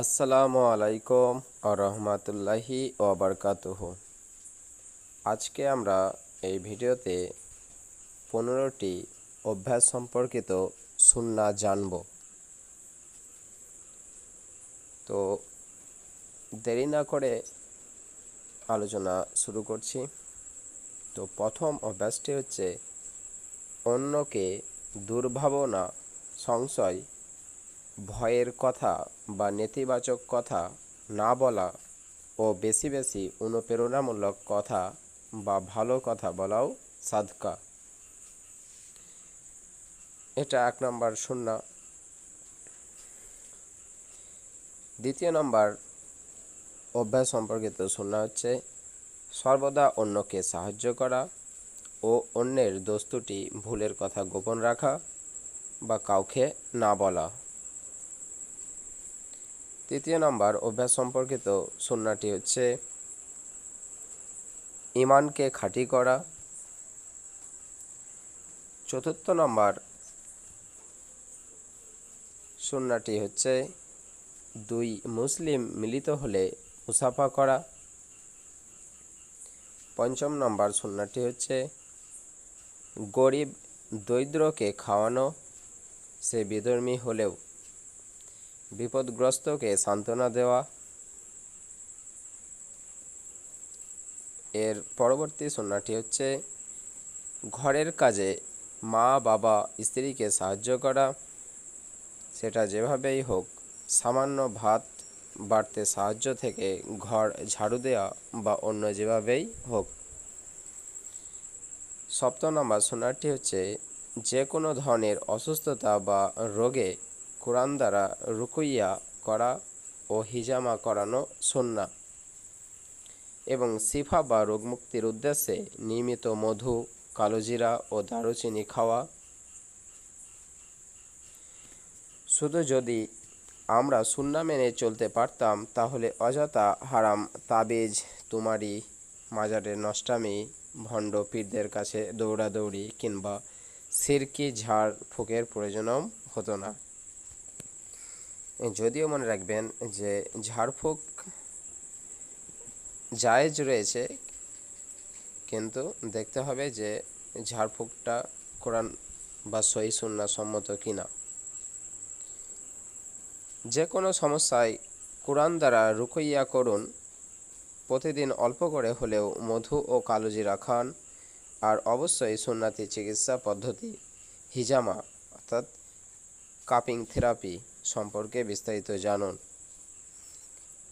আসসালামু আলাইকুম আরহামাতুল্লাহি ওবরকাতুহ আজকে আমরা এই ভিডিওতে পনেরোটি অভ্যাস সম্পর্কিত সুন্না জানব। তো দেরি না করে আলোচনা শুরু করছি। তো প্রথম অভ্যাসটি হচ্ছে অন্যকে দুর্ভাবনা, সংশয় ভয়ের কথা বা নেতিবাচক কথা না বলা ও বেশি বেশি অনুপ্রেরণামূলক কথা বা ভালো কথা বলাও সাদকা। এটা এক নম্বর শূন্য দ্বিতীয় নম্বর অভ্যাস সম্পর্কিত শূন্য হচ্ছে সর্বদা অন্যকে সাহায্য করা ও অন্যের দোস্তুটি ভুলের কথা গোপন রাখা বা কাউকে না বলা। তৃতীয় নম্বর অভ্যাস সম্পর্কিত সুন্নাটি হচ্ছে ইমানকে খাঁটি করা। চতুর্থ নম্বর সুন্নাটি হচ্ছে দুই মুসলিম মিলিত হলে মুসাফা করা। পঞ্চম নম্বর সুন্নাটি হচ্ছে গরিব দরিদ্রকে খাওয়ানো, সে বিধর্মী হলেও বিপদগ্রস্তকে সান্ত্বনা দেওয়া। এর পরবর্তী সন্নাটি হচ্ছে, ঘরের কাজে মা, বাবা, স্ত্রীকে সাহায্য করা। সেটা যেভাবেই হোক, সামান্য ভাত বাড়তে সাহায্য থেকে ঘর ঝাড়ু দেওয়া বা অন্য যেভাবেই হোক। সপ্তম নম্বর সোনারটি হচ্ছে, যে কোনো ধরনের অসুস্থতা বা রোগে কোরআন দ্বারা রুকুইয়া করা ও হিজামা করানো সন্না এবং সিফা বা রোগমুক্তির উদ্দেশ্যে নিয়মিত মধু, কালোজিরা ও দারুচিনি খাওয়া। শুধু যদি আমরা সুন্না মেনে চলতে পারতাম, তাহলে অযথা হারাম তাবিজ, তুমারি, মাজারের নষ্টামি, ভণ্ড পীরদের কাছে দৌড়াদৌড়ি কিংবা সিরকি, ঝাড়, ফুকের প্রয়োজনও হতো না। যদিও মনে রাখবেন যে ঝাড়ফুঁক জায়েজ রয়েছে, কিন্তু দেখতে হবে যে ঝাড়ফুঁকটা কোরআন বা সই সুন্না সম্মত কিনা। যে কোনো সমস্যায় কোরআন দ্বারা রুকইয়া করুন, প্রতিদিন অল্প করে হলেও মধু ও কালোজিরা খান, আর অবশ্যই সুন্নাতি চিকিৎসা পদ্ধতি, হিজামা, অর্থাৎ কাপিং থেরাপি সম্পর্কে বিস্তারিত জানুন।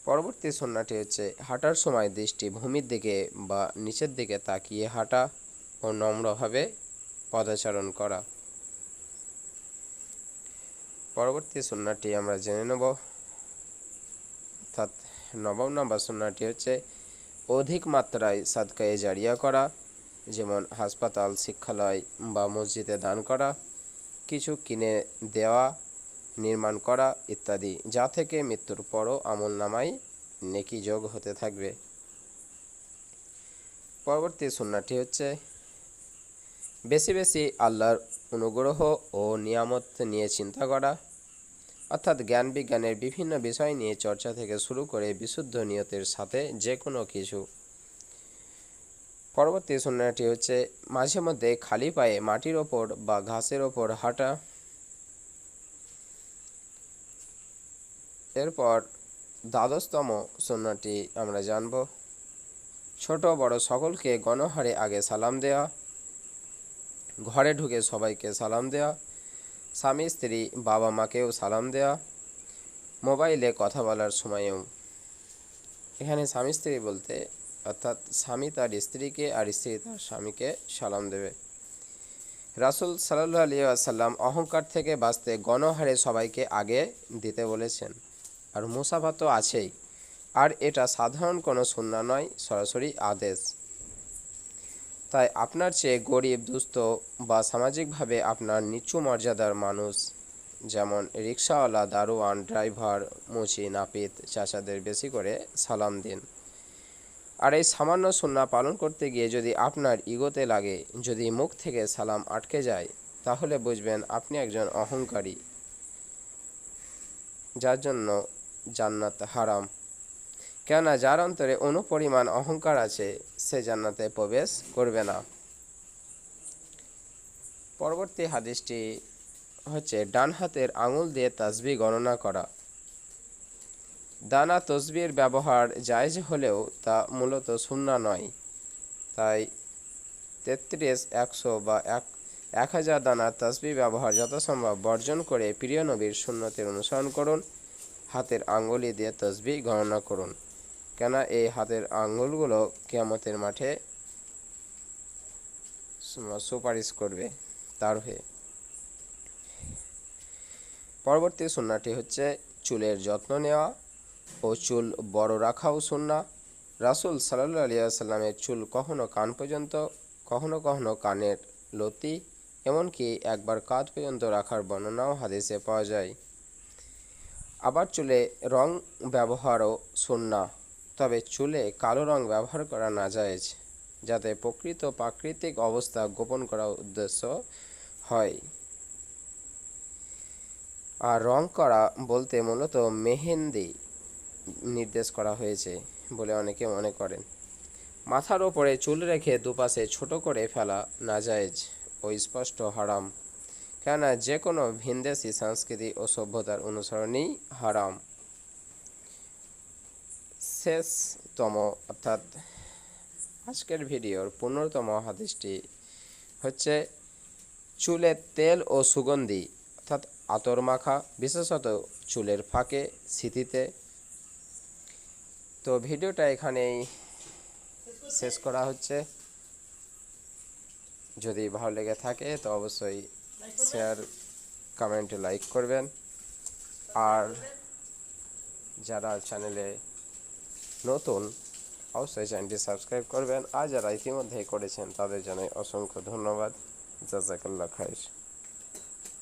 পরবর্তী সন্নাটি হচ্ছে, হাঁটার সময় দৃষ্টি ভূমির দিকে বা নিচের দিকে তাকিয়ে হাঁটা ও নম্রভাবে পদাচারণ করা। পরবর্তী সন্নাটি আমরা জেনে নেব। অর্থাৎ নবম নম্বর সন্নাটি হচ্ছে, অধিক মাত্রায় সাদকায়ে জারিয়া করা, যেমন হাসপাতাল, শিক্ষালয় বা মসজিদে দান করা, কিছু কিনে দেওয়া নির্মাণ করা ইত্যাদি, যা থেকে মৃত্যুর পরও আমল নামাই নেকি যোগ হতে থাকবে। পরবর্তী সুন্নাটি হচ্ছে, বেশি বেশি আল্লাহর অনুগ্রহ ও নিয়ামত নিয়ে চিন্তা করা, অর্থাৎ জ্ঞান বিজ্ঞানের বিভিন্ন বিষয় নিয়ে চর্চা থেকে শুরু করে বিশুদ্ধ নিয়তের সাথে যে কোনো কিছু। পরবর্তী সুন্নাটি হচ্ছে মাঝে মধ্যে খালি পায়ে মাটির ওপর বা ঘাসের ওপর হাঁটা এরপর দ্বাদশতম সন্নাটি আমরা জানব। ছোট বড় সকলকে গণহারে আগে সালাম দেওয়া ঘরে ঢুকে সবাইকে সালাম দেওয়া স্বামী, স্ত্রী, বাবা মাকেও সালাম দেওয়া মোবাইলে কথা বলার সময়েও। এখানে স্বামী, স্ত্রী বলতে অর্থাৎ স্বামী তার স্ত্রীকে আর স্ত্রী তার স্বামীকে সালাম দেবে। রাসুল সাল্লাহ আলিয়া সাল্লাম অহংকার থেকে বাঁচতে গণহারে সবাইকে আগে দিতে বলেছেন। আর মুসাফা তো আছেই। আর এটা সাধারণ কোনো সুন্না নয়, সরাসরি আদেশ। তাই আপনার চেয়ে গরিব, দুস্থ বা সামাজিকভাবে আপনার নিচু মর্যাদার মানুষ, যেমন রিক্সাওয়ালা, দারোয়ান, ড্রাইভার, মুচি, নাপিত চাষাদের বেশি করে সালাম দিন। আর এই সামান্য সুন্না পালন করতে গিয়ে যদি আপনার ইগোতে লাগে, যদি মুখ থেকে সালাম আটকে যায়, তাহলে বুঝবেন আপনি একজন অহংকারী। যার জন্য জান্নাত হারাম। কেননা যার অন্তরে অনুপরিমাণ অহংকার আছে, সে জান্নাতে প্রবেশ করবে না। পরবর্তী হাদিসটি হচ্ছে, ডান হাতের আঙুল দিয়ে তাসবি গণনা করা। দানা তসবির ব্যবহার জায়জ হলেও তা মূলত সুন্না নয়। তাই তেত্রিশ, একশো বা এক এক হাজার দানা তসবি ব্যবহার যথাসম্ভব বর্জন করে প্রিয় নবীর সুন্নতের অনুসরণ করুন। হাতের আঙ্গুলি দিয়ে তসবি গণনা করুন। কেন এই হাতের আঙ্গুলগুলো কেয়ামতের মাঠে সুপারিশ করবে তার হয়ে। পরবর্তী সুন্নাটি হচ্ছে চুলের যত্ন নেওয়া ও চুল বড় রাখাও সুন্না রাসুল সাল্লাহ আলিয়া সাল্লামের চুল কখনো কান পর্যন্ত, কখনো কখনো কানের লতি, এমনকি একবার কাঁধ পর্যন্ত রাখার বর্ণনাও হাদিসে পাওয়া যায়। আবার চুলে রং ব্যবহারও সুন্না। তবে চুলে কালো রং ব্যবহার করা না যায় যাতে প্রকৃত প্রাকৃতিক অবস্থা গোপন করার উদ্দেশ্য হয়। আর রং করা বলতে মূলত মেহেন্দি নির্দেশ করা হয়েছে বলে অনেকে মনে করেন। মাথার ওপরে চুল রেখে দুপাশে ছোট করে ফেলা নাজায়েজ ও স্পষ্ট হারাম। কেননা যে কোনো ভিনদেশি সংস্কৃতি ও সভ্যতার অনুসরণেই হারাম। শেষতম, অর্থাৎ আজকের ভিডিওর পনেরোতম হাদিসটি হচ্ছে চুলের তেল ও সুগন্ধি অর্থাৎ আতর মাখা, বিশেষত চুলের ফাঁকে স্মৃতিতে তো ভিডিওটা এখানেই শেষ করা হচ্ছে। যদি ভালো লেগে থাকে, তো অবশ্যই শেয়ার কমেন্টে লাইক করবেন। আর যারা চ্যানেলে নতুন, অবশ্যই চ্যানেলটি সাবস্ক্রাইব করবেন। আর যারা ইতিমধ্যেই করেছেন, তাদের জন্য অসংখ্য ধন্যবাদ। জাজাকাল্লা খাইর।